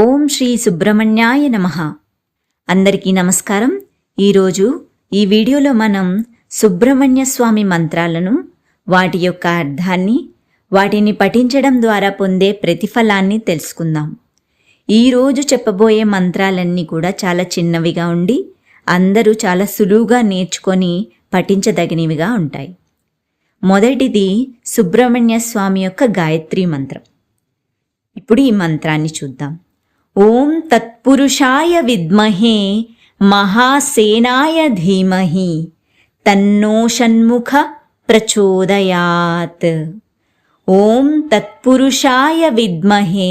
ఓం శ్రీ సుబ్రహ్మణ్యాయ నమ. అందరికీ నమస్కారం. ఈరోజు ఈ వీడియోలో మనం సుబ్రహ్మణ్య స్వామి మంత్రాలను వాటి యొక్క అర్థాన్ని వాటిని పఠించడం ద్వారా పొందే ప్రతిఫలాన్ని తెలుసుకుందాం. ఈరోజు చెప్పబోయే మంత్రాలన్నీ కూడా చాలా చిన్నవిగా ఉండి అందరూ చాలా సులువుగా నేర్చుకొని పఠించదగినవిగా ఉంటాయి. మొదటిది సుబ్రహ్మణ్య స్వామి యొక్క గాయత్రి మంత్రం. ఇప్పుడు ఈ మంత్రాన్ని చూద్దాం. ॐ तत्पुरुषाय विद्महे महासेनाय धीमहि तन्नो षण्मुख प्रचोदयात्। ॐ तत्पुरुषाय विद्महे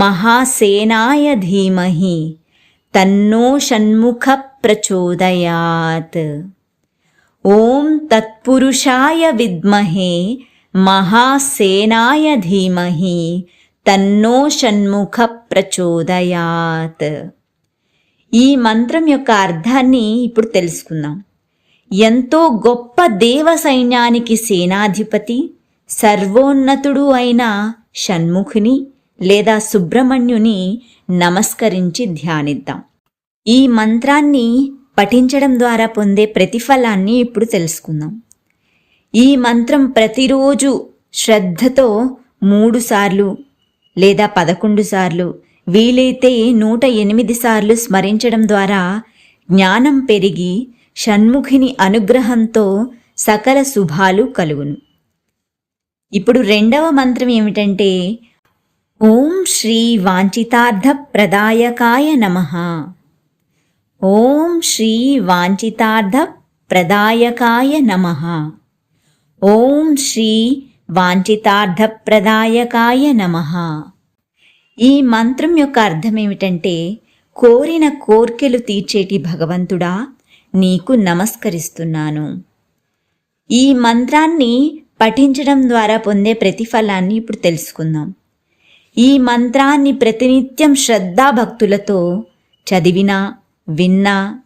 महासेनाय धीमहि तन्नो षण्मुख प्रचोदयात्। ॐ तत्पुरुषाय विद्महे महासेनाय धीमहि తన్నో షణ్ముఖ ప్రచోదయాత్. ఈ మంత్రం యొక్క అర్థాన్ని ఇప్పుడు తెలుసుకుందాం. ఎంతో గొప్ప దేవ సైన్యానికి సేనాధిపతి సర్వోన్నతుడు అయిన షణ్ముఖుని లేదా సుబ్రహ్మణ్యుని నమస్కరించి ధ్యానిద్దాం. ఈ మంత్రాన్ని పఠించడం ద్వారా పొందే ప్రతిఫలాన్ని ఇప్పుడు తెలుసుకుందాం. ఈ మంత్రం ప్రతిరోజు శ్రద్ధతో మూడుసార్లు లేదా పదకొండు సార్లు. వీలైతే నూట ఎనిమిది సార్లు స్మరించడం ద్వారా జ్ఞానం పెరిగి షణ్ముఖిని అనుగ్రహంతో సకల శుభాలు కలుగును. ఇప్పుడు రెండవ మంత్రం ఏమిటంటే ఓం శ్రీ వాంఛితార్థ ప్రదాయకాయ నమ. ఓం శ్రీ వాంఛితార్థ ప్రదాయకాయ నమ. ఓం శ్రీ వాంఛితార్థప్రదాయకాయ నమ. ఈ మంత్రం యొక్క అర్థం ఏమిటంటే కోరిన కోర్కెలు తీర్చేటి భగవంతుడా నీకు నమస్కరిస్తున్నాను. ఈ మంత్రాన్ని పఠించడం ద్వారా పొందే ప్రతిఫలాన్ని ఇప్పుడు తెలుసుకుందాం. ఈ మంత్రాన్ని ప్రతినిత్యం శ్రద్ధాభక్తులతో చదివినా విన్నా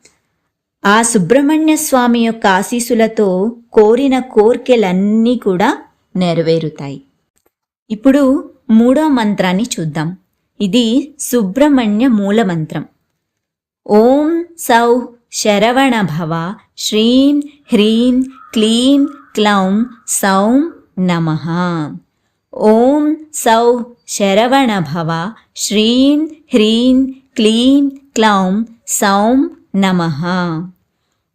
ఆ సుబ్రహ్మణ్య స్వామి యొక్క ఆశీసులతో కోరిన కోర్కెలన్నీ కూడా నెరవేరుతాయి. ఇప్పుడు మూడో మంత్రాన్ని చూద్దాం. ఇది సుబ్రహ్మణ్య మూల మంత్రం ఓం సౌ శరవణ భవ శ్రీం హ్రీం క్లీం క్లౌం సౌం నమ. ఓం సౌ శరవణ భవ శ్రీం హ్రీం క్లీం క్లౌం సౌం నమ.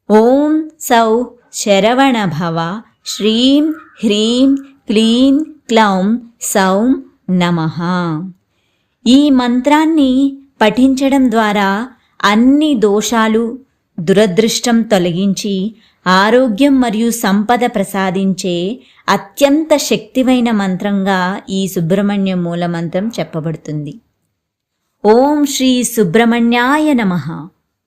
ఓం సౌ శరవణ భవ శ్రీం హ్రీం క్లీం క్లౌం సౌం నమ. ఈ మంత్రాన్ని పఠించడం ద్వారా అన్ని దోషాలు దురదృష్టం తొలగించి ఆరోగ్యం మరియు సంపద ప్రసాదించే అత్యంత శక్తివైన మంత్రంగా ఈ సుబ్రహ్మణ్య మూల మంత్రం చెప్పబడుతుంది. ఓం శ్రీ సుబ్రహ్మణ్యాయ నమః.